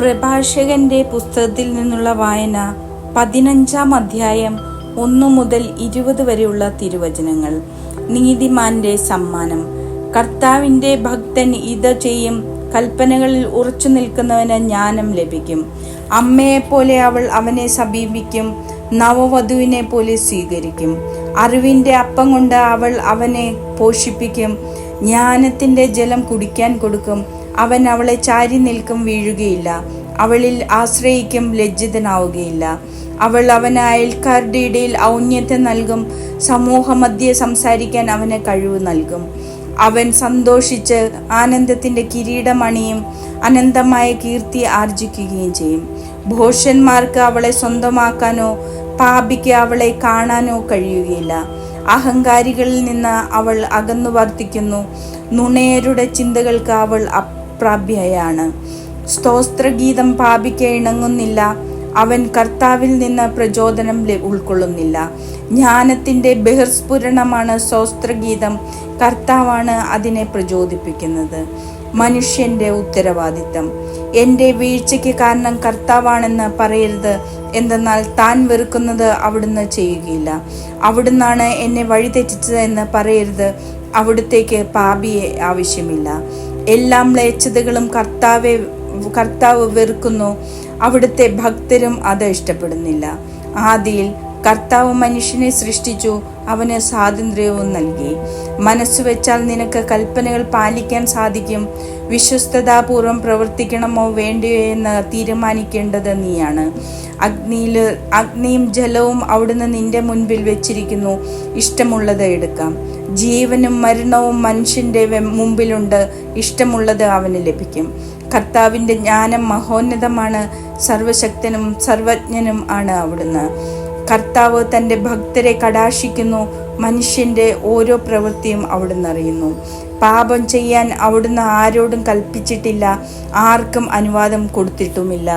പ്രഭാഷകന്റെ പുസ്തകത്തിൽ നിന്നുള്ള വായന പതിനഞ്ചാം അധ്യായം ഒന്നു മുതൽ ഇരുപത് വരെയുള്ള തിരുവചനങ്ങൾ. നീതിമാന്റെ സമ്മാനം. കർത്താവിന്റെ ഭക്തൻ ഇത് ചെയ്യും. കൽപ്പനകളിൽ ഉറച്ചു നിൽക്കുന്നവന് ജ്ഞാനം ലഭിക്കും. അമ്മയെപ്പോലെ അവൾ അവനെ സമീപിക്കും. നവവധുവിനെ പോലെ സ്വീകരിക്കും. അറിവിന്റെ അപ്പം കൊണ്ട് അവൾ അവനെ പോഷിപ്പിക്കും. ജ്ഞാനത്തിന്റെ ജലം കുടിക്കാൻ കൊടുക്കും. അവൻ അവളെ ചാരി നിൽക്കും വീഴുകയില്ല. അവളിൽ ആശ്രയിക്കും ലജ്ജിതനാവുകയില്ല. അവൾ അവന് അയൽക്കാരുടെ ഇടയിൽ ഔന്നത്യം നൽകും. സമൂഹമധ്യെ സംസാരിക്കാൻ അവന് കഴിവ് നൽകും. അവൻ സന്തോഷിച്ച് ആനന്ദത്തിന്റെ കിരീടമണിയും അനന്തമായ കീർത്തി ആർജിക്കുകയും ചെയ്യും. ഭോഷന്മാർക്ക് അവളെ സ്വന്തമാക്കാനോ പാപിക്ക് അവളെ കാണാനോ കഴിയുകയില്ല. അഹങ്കാരികളിൽ നിന്ന് അവൾ അകന്നു വർത്തിക്കുന്നു. നുണയരുടെ ചിന്തകൾക്ക് അവൾ അപ്രാപ്യയാണ് സ്തോത്രഗീതം പാപിക്ക് ഇണങ്ങുന്നില്ല. അവൻ കർത്താവിൽ നിന്ന് പ്രചോദനം ഉൾക്കൊള്ളുന്നില്ല. ജ്ഞാനത്തിന്റെ ബഹിർസ്ഫുരണമാണ് സ്തോത്രഗീതം. കർത്താവാണ് അതിനെ പ്രചോദിപ്പിക്കുന്നത്. മനുഷ്യന്റെ ഉത്തരവാദിത്തം. എന്റെ വീഴ്ചയ്ക്ക് കാരണം കർത്താവാണെന്ന് പറയരുത്. എന്തെന്നാൽ താൻ വെറുക്കുന്നത് അവിടുന്ന് ചെയ്യുകയില്ല. അവിടുന്നാണ് എന്നെ വഴിതെറ്റിച്ചത് എന്ന് പറയരുത്. അവിടുത്തേക്ക് പാപിയെ ആവശ്യമില്ല. എല്ലാ മ്ലേച്ഛതകളും കർത്താവെ കർത്താവ് വെറുക്കുന്നു. അവിടുത്തെ ഭക്തരും അത് ഇഷ്ടപ്പെടുന്നില്ല. ആദിയിൽ കർത്താവ് മനുഷ്യനെ സൃഷ്ടിച്ചു അവന് സ്വാതന്ത്ര്യവും നൽകി. മനസ്സു വെച്ചാൽ നിനക്ക് കൽപ്പനകൾ പാലിക്കാൻ സാധിക്കും. വിശ്വസ്തതാപൂർവം പ്രവർത്തിക്കണമോ വേണ്ടയോ എന്ന് തീരുമാനിക്കേണ്ടത് നീയാണ്. അഗ്നിയിൽ അഗ്നിയും ജലവും അവിടുന്ന് നിന്റെ മുൻപിൽ വെച്ചിരിക്കുന്നു. ഇഷ്ടമുള്ളത് എടുക്കാം. ജീവനും മരണവും മനുഷ്യന്റെ മുമ്പിലുണ്ട്. ഇഷ്ടമുള്ളത് അവന് ലഭിക്കും. കർത്താവിന്റെ ജ്ഞാനം മഹോന്നതമാണ്. സർവശക്തനും സർവജ്ഞനും ആണ് അവിടുന്ന്. കർത്താവ് തന്റെ ഭക്തരെ കടാക്ഷിക്കുന്നു. മനുഷ്യന്റെ ഓരോ പ്രവൃത്തിയും അവിടുന്ന് അറിയുന്നു. പാപം ചെയ്യാൻ അവിടുന്ന് ആരോടും കൽപ്പിച്ചിട്ടില്ല. ആർക്കും അനുവാദം കൊടുത്തിട്ടുമില്ല.